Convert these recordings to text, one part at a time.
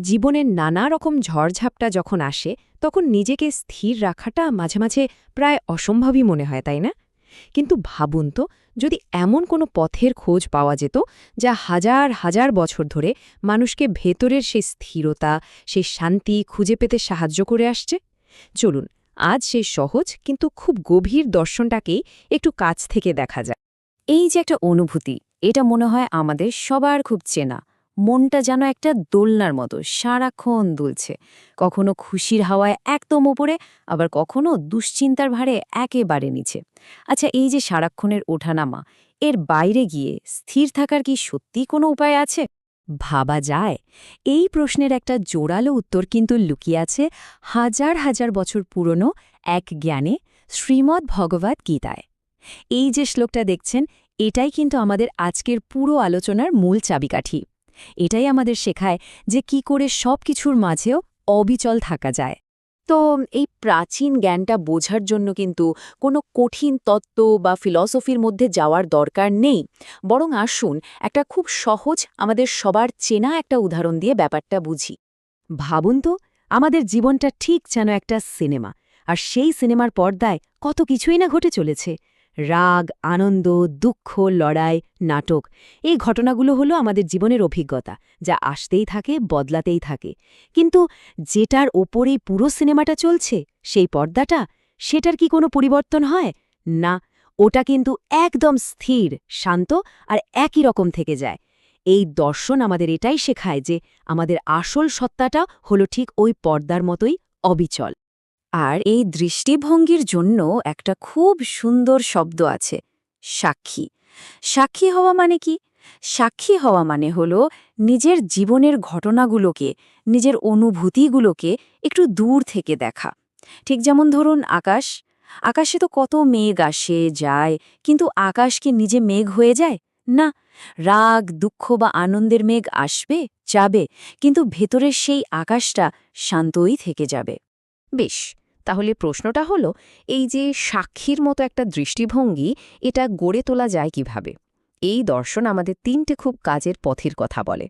জীবনের নানা রকম ঝড়ঝাপটা যখন আসে, তখন নিজেকে স্থির রাখাটা মাঝে মাঝে প্রায় অসম্ভবই মনে হয়, তাই না? কিন্তু ভাবুন তো, যদি এমন কোনো পথের খোঁজ পাওয়া যেত, যা হাজার হাজার বছর ধরে মানুষকে ভেতরের সেই স্থিরতা, সেই শান্তি খুঁজে পেতে সাহায্য করে আসছে? চলুন, আজ সেই সহজ কিন্তু খুব গভীর দর্শনটাকেই একটু কাছ থেকে দেখা যায় এই যে একটা অনুভূতি, এটা মনে হয় আমাদের সবার খুব চেনা। মনটা যেন একটা দোলনার মতো, সারাক্ষণ দুলছে। কখনো খুশির হাওয়ায় একদম ওপরে, আবার কখনো দুশ্চিন্তার ভারে একেবারে নিচে। আচ্ছা এই যে সারাক্ষণের ওঠানামা, এর বাইরে গিয়ে স্থির থাকার কি সত্যি কোনো উপায় আছে? ভাবা যায়। এই প্রশ্নের একটা জোরালো উত্তর কিন্তু লুকিয়ে আছে হাজার হাজার বছর পুরনো এক জ্ঞানে শ্রীমদ্ ভগবত গীতায়। এই যে শ্লোকটা দেখছেন, এটাই কিন্তু আমাদের আজকের পুরো আলোচনার মূল চাবিকাঠি। এটাই আমাদের শেখায় যে কি করে সব কিছুর মাঝেও অবিচল থাকা যায়। তো এই প্রাচীন জ্ঞানটা বোঝার জন্য কিন্তু কোনো কঠিন তত্ত্ব বা ফিলসফির মধ্যে যাওয়ার দরকার নেই। বরং আসুন একটা খুব সহজ, আমাদের সবার চেনা একটা উদাহরণ দিয়ে ব্যাপারটা বুঝি। ভাবুন তো, আমাদের জীবনটা ঠিক যেন একটা সিনেমা, আর সেই সিনেমার পর্দায় কত কিছুই না ঘটে চলেছে। রাগ, আনন্দ, দুঃখ, লড়াই, নাটক। এই ঘটনাগুলো হলো আমাদের জীবনের অভিজ্ঞতা, যা আসতেই থাকে, বদলাতেই থাকে। কিন্তু যেটার ওপরেই পুরো সিনেমাটা চলছে, সেই পর্দাটা, সেটার কি কোনো পরিবর্তন হয়? না, ওটা কিন্তু একদম স্থির, শান্ত আর একই রকম থেকে যায়। এই দর্শন আমাদের এটাই শেখায় যে আমাদের আসল সত্তাটা হলো ঠিক ওই পর্দার মতোই অবিচল। আর এই দৃষ্টিভঙ্গির জন্য একটা খুব সুন্দর শব্দ আছে, সাক্ষী। সাক্ষী হওয়া মানে কি? সাক্ষী হওয়া মানে হল নিজের জীবনের ঘটনাগুলোকে, নিজের অনুভূতিগুলোকে একটু দূর থেকে দেখা। ঠিক যেমন ধরুন আকাশ, আকাশে তো কত মেঘ আসে, যায়, কিন্তু আকাশ কি নিজে মেঘ হয়ে যায়? না। রাগ, দুঃখ বা আনন্দের মেঘ আসবে, যাবে, কিন্তু ভেতরের সেই আকাশটা শান্তই থেকে যাবে। বেশ, তাহলে প্রশ্নটা হলো, এই যে সাক্ষীর মতো একটা দৃষ্টিভঙ্গি, এটা গড়ে তোলা যায় কীভাবে? এই দর্শন আমাদের তিনটে খুব কাজের পথের কথা বলে।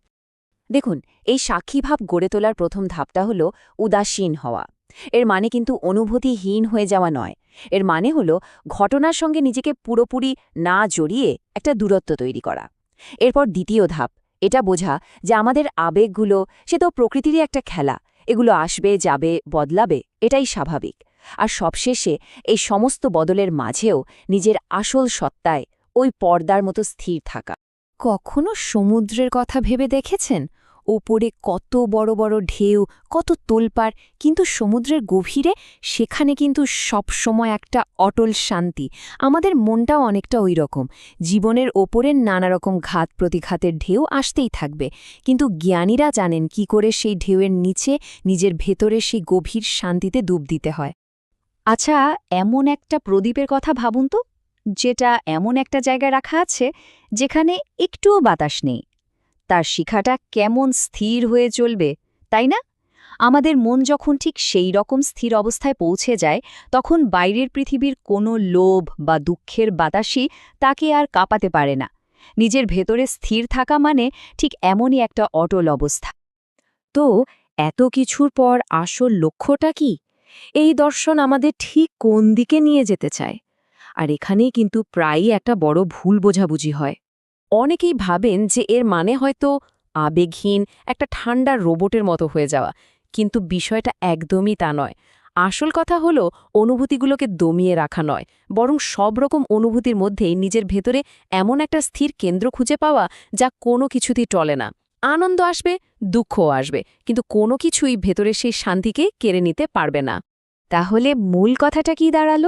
দেখুন, এই সাক্ষীভাব গড়ে তোলার প্রথম ধাপটা হলো উদাসীন হওয়া। এর মানে কিন্তু অনুভূতিহীন হয়ে যাওয়া নয়। এর মানে হলো ঘটনার সঙ্গে নিজেকে পুরোপুরি না জড়িয়ে একটা দূরত্ব তৈরি করা। এরপর দ্বিতীয় ধাপ, এটা বোঝা যে আমাদের আবেগগুলো, সে তো প্রকৃতিরই একটা খেলা। এগুলো আসবে, যাবে, বদলাবে, এটাই স্বাভাবিক। আর সবশেষে এই সমস্ত বদলের মাঝেও নিজের আসল সত্তায় ওই পর্দার মতো স্থির থাকা। কখনো সমুদ্রের কথা ভেবে দেখেছেন? ওপরে কত বড় বড় ঢেউ, কত তোলপাড়, কিন্তু সমুদ্রের গভীরে সেখানে কিন্তু সবসময় একটা অটল শান্তি। আমাদের মনটাও অনেকটা ওই রকম জীবনের ওপরের নানা রকম ঘাত প্রতিঘাতের ঢেউ আসতেই থাকবে। কিন্তু জ্ঞানীরা জানেন কি করে সেই ঢেউয়ের নিচে নিজের ভেতরে সেই গভীর শান্তিতে ডুব দিতে হয়। আচ্ছা এমন একটা প্রদীপের কথা ভাবুন তো, যেটা এমন একটা জায়গায় রাখা আছে, যেখানে একটুও বাতাস নেই। তার শিখাটা কেমন স্থির হয়ে চলবে, তাই না? আমাদের মন যখন ঠিক সেই রকম স্থির অবস্থায় পৌঁছে যায়, তখন বাইরের পৃথিবীর কোনো লোভ বা দুঃখের বাতাসই তাকে আর কাঁপাতে পারে না। নিজের ভেতরে স্থির থাকা মানে ঠিক এমনই একটা অটল অবস্থা। তো এত কিছুর পর আসল লক্ষ্যটা কি? এই দর্শন আমাদের ঠিক কোন দিকে নিয়ে যেতে চায়? আর এখানেই কিন্তু প্রায়ই একটা বড় ভুল বোঝাবুঝি হয়। অনেকেই ভাবেন যে এর মানে হয়তো আবেগহীন, একটা ঠান্ডা রোবটের মতো হয়ে যাওয়া। কিন্তু বিষয়টা একদমই তা নয়। আসল কথা হলো, অনুভূতিগুলোকে দমিয়ে রাখা নয়। বরং সব রকম অনুভূতির মধ্যেই নিজের ভেতরে এমন একটা স্থির কেন্দ্র খুঁজে পাওয়া যা কোনো কিছুতেই টলে না। আনন্দ আসবে, দুঃখও আসবে, কিন্তু কোনো কিছুই ভেতরে সেই শান্তিকে কেড়ে নিতে পারবে না। তাহলে মূল কথাটা কি দাঁড়াল?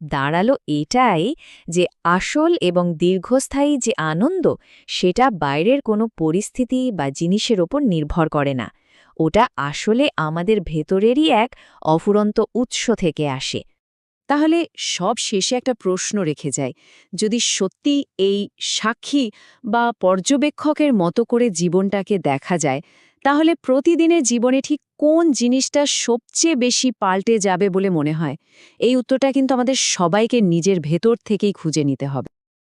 দাঁড়াল এটাই যে আসল এবং দীর্ঘস্থায়ী যে আনন্দ, সেটা বাইরের কোনো পরিস্থিতি বা জিনিসের ওপর নির্ভর করে না। ওটা আসলে আমাদের ভেতরেরই এক অফুরন্ত উৎস থেকে আসে। তাহলে সব শেষে একটা প্রশ্ন রেখে যায় যদি সত্যি এই সাক্ষী বা পর্যবেক্ষকের মতো করে জীবনটাকে দেখা যায় তাহলে প্রতিদিনের জীবনে ঠিক কোন জিনিসটা সবচেয়ে বেশি পাল্টে যাবে বলে মনে হয়? এই উত্তরটা কিন্তু আমাদের সবাইকে নিজের ভেতর থেকেই খুঁজে নিতে হবে।